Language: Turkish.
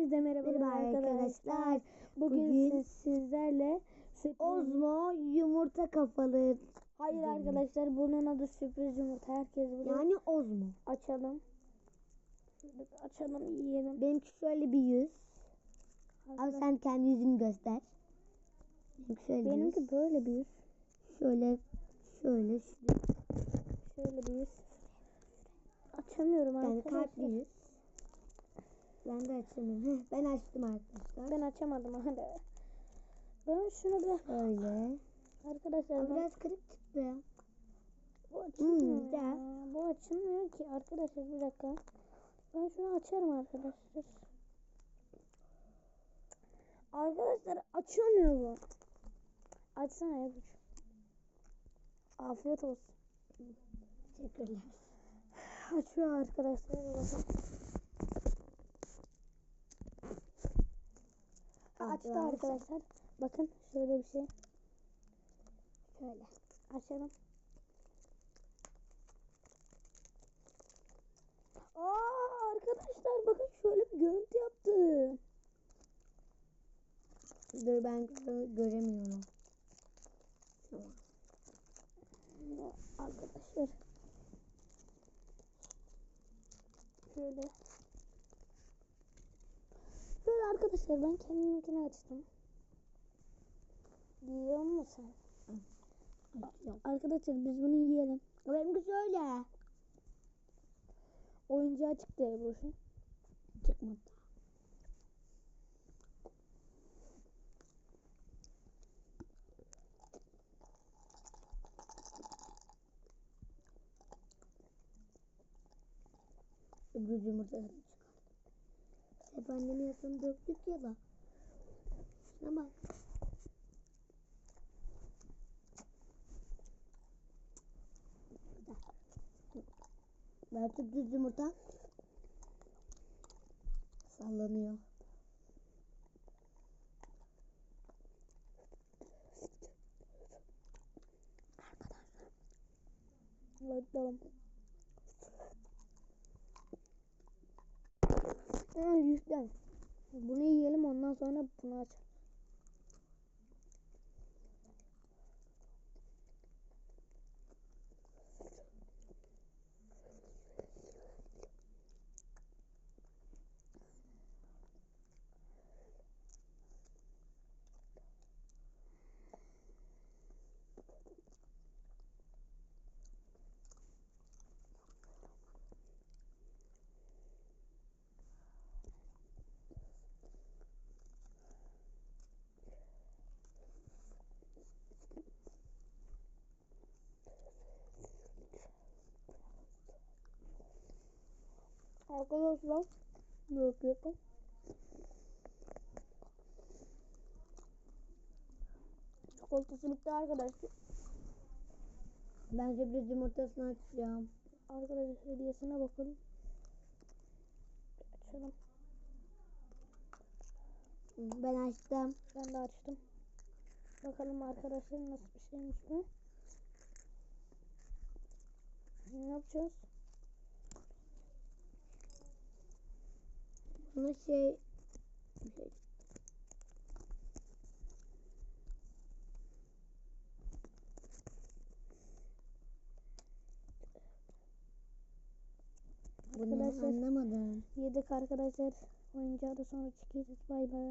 Hepinize merhaba, Merhaba arkadaşlar. arkadaşlar. Bugün, Bugün siz- sizlerle sürpriz... Ozmo yumurta kafalı. Hayır arkadaşlar bunun adı sürpriz yumurta. Herkes bunu Yani Ozmo. açalım. Bir açalım yiyelim. Benimki şöyle bir yüz. Al Arkadaşlar, sen kendi yüzünü göster. Benimki şöyle bir Benimki yüz. böyle bir yüz. Şöyle şöyle şöyle. Şöyle bir yüz. Açamıyorum Yani arkadaşlar. kalpli yüz. Ben de açamıyorum. ben açtım arkadaşlar. Ben açamadım hala. Ben şunu bir Öyle. arkadaşlar ben- Biraz kırık çıktı. bu açılmıyor Hmm, güzel. ya. Bu açılmıyor ki arkadaşlar bir dakika. Ben şunu açarım arkadaşlar. Arkadaşlar açılmıyor bu. Açsana ya bu. Afiyet olsun. Teşekkürler. Açıyor arkadaşlar. Bakın. Açtı Arkadaşlar. Bakın şöyle bir şey. Şöyle. Açalım. Aa arkadaşlar bakın şöyle bir görüntü yaptı. Dur ben gö- göremiyorum. Arkadaşlar. Şöyle. Arkadaşlar ben kendiminkini açtım. Yiyor musun sen? Arkadaşlar biz bunu yiyelim. Benimki şöyle. Oyuncağı çıktı Ebru'şun. Çıkmadı. Yumurtasını çıkar. Hep annemin yasını döktük ya da. Şuna bak. Ben sürpriz yumurta sallanıyor. Bakalım. Aa, yüzden. Bunu yiyelim ondan sonra bunu açalım. Arkadaşlar bırakıyorum. Çikolatası bitti arkadaşlar. Ben sürpriz yumurtasını açacağım. Arkadaşlar hediyesine bakalım. Açalım. Ben açtım. Ben de açtım. Bakalım arkadaşlar nasıl bir şeymiş bu. Ne yapacağız? Bunu şey Bu ne Arkadaşlar anlamadım. yedik arkadaşlar. Oyuncağı da sonra çıkacağız. Bay bay.